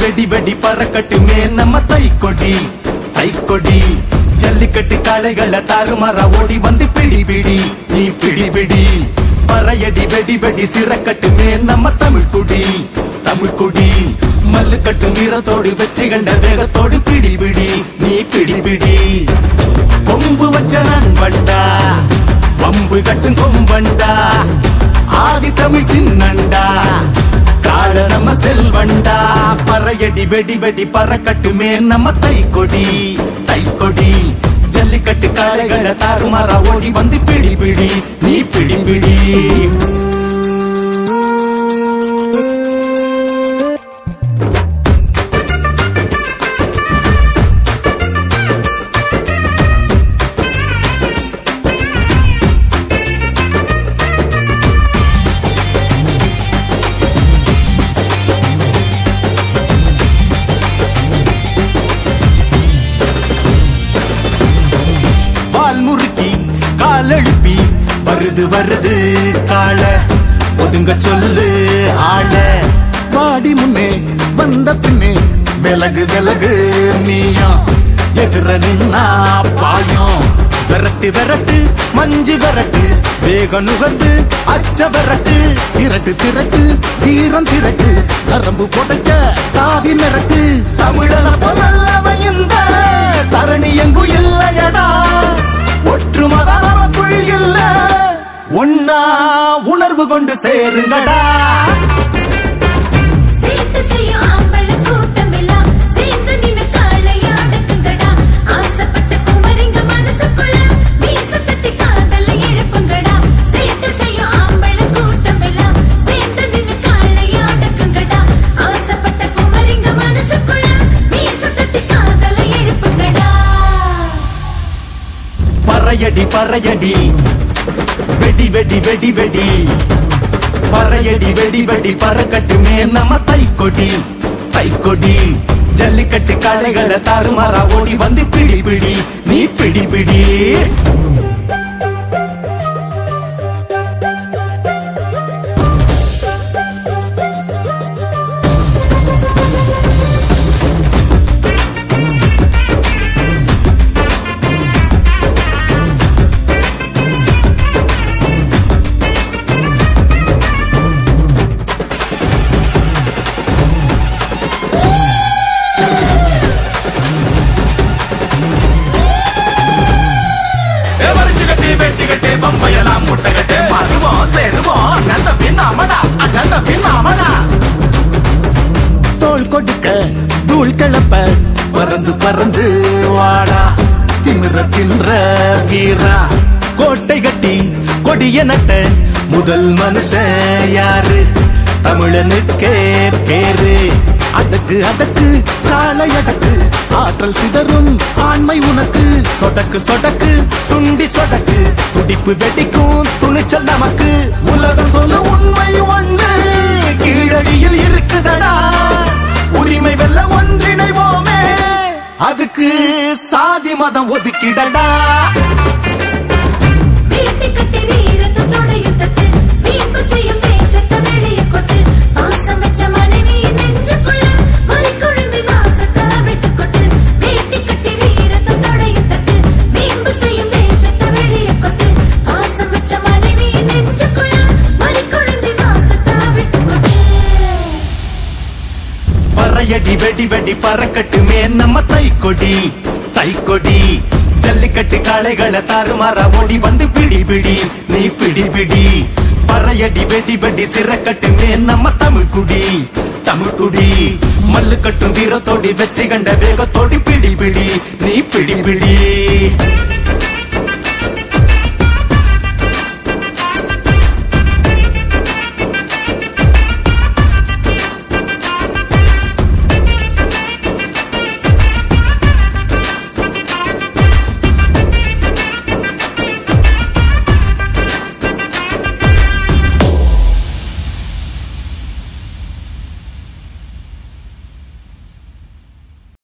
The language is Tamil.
வெடி வெடி பறக்கட்டுமே நம்ம தைக்கொடி தைக்கொடி. ஜல்லிக்கட்டு காளைகள தாறுமாற ஓடி வந்து பிடி பிடி நீ பிடி பிடி. பறையடி வெடி வெடி சிறக்கட்டுமே நம்ம தமிழ் குடி தமிழ் குடி. மல்லுக்கட்டு நிறத்தோடு வெற்றி கண்ட வேகத்தோடு பிடி பிடி நீ பிடி பிடி. கொம்பு வச்ச நண்பண்டா வம்பு கட்டும் கொம்பண்டா. ஆதி தமிழ் சின்னண்டா. வாழ நம்ம செல்வண்டா. பறையடி வெடி வெடி பறக்கட்டுமே நம்ம தைக்கொடி தைக்கொடி. ஜல்லிக்கட்டு காளைகளை தாறுமாறா ஓடி வந்து பிடி பிடி. நீ பிடி பிடி. வருது வருது காள ஒதுங்க சொல்லு ஆள. வாடி முன்னே வந்த பின்னே. விலகு விலகு நீயும். எதிர நின்னா பாயும். விரட்டு விரட்டு மஞ்சு விரட்டு. வேக நுகர்ந்து அச்ச விரட்டு. திரட்டு திரட்டு வீரம் திரட்டு. நரம்பு புடைக்க தாவி மிரட்டு. தமிழன நல்லவன் எழுப்புங்கடா. பறையடி பறையடி. வெடி வெடி வெடி வெடி. பறையடி வெடி வெடி பறக்கட்டுமே நம்ம தைக்கொடி தைக்கொடி. ஜல்லிக்கட்டு காளைகளை தருமாறா ஓடி வந்து பிடி பிடி. நீ பிடி பிடி. நிற்கின்ற வீரா. கோட்டை கட்டி கொடிய நட்ட முதல் மனுஷன் யாரு? தமிழனுக்கே பேரு. அதற்கு அதற்கு காலை அடக்கு. ஆற்றல் சிதறும் ஆண்மை உனக்கு. சொடக்கு சொடக்கு சுண்டி சொடக்கு. துடிப்பு வெடிக்கும் துணிச்சல் நமக்கு. உலகம் கொட்டு. பறையடி வெடி வெடி பறக்கட்டுமே நம்ம தைக்கொடி தைக்கொடி. ஜல்லிக்கட்டு காளைகளை தாறுமாறா ஓடி வந்து பிடி பிடி. நீ பிடி பிடி. பறையடி வெடி வெடி சிறக்கட்டுமே நம்ம தமிழ் குடி தமிழ் குடி மல்லு கட்டும் வீரத்தோடி வெற்றி கண்ட வேகத்தோடி பிடி பிடி. நீ பிடி பிடி.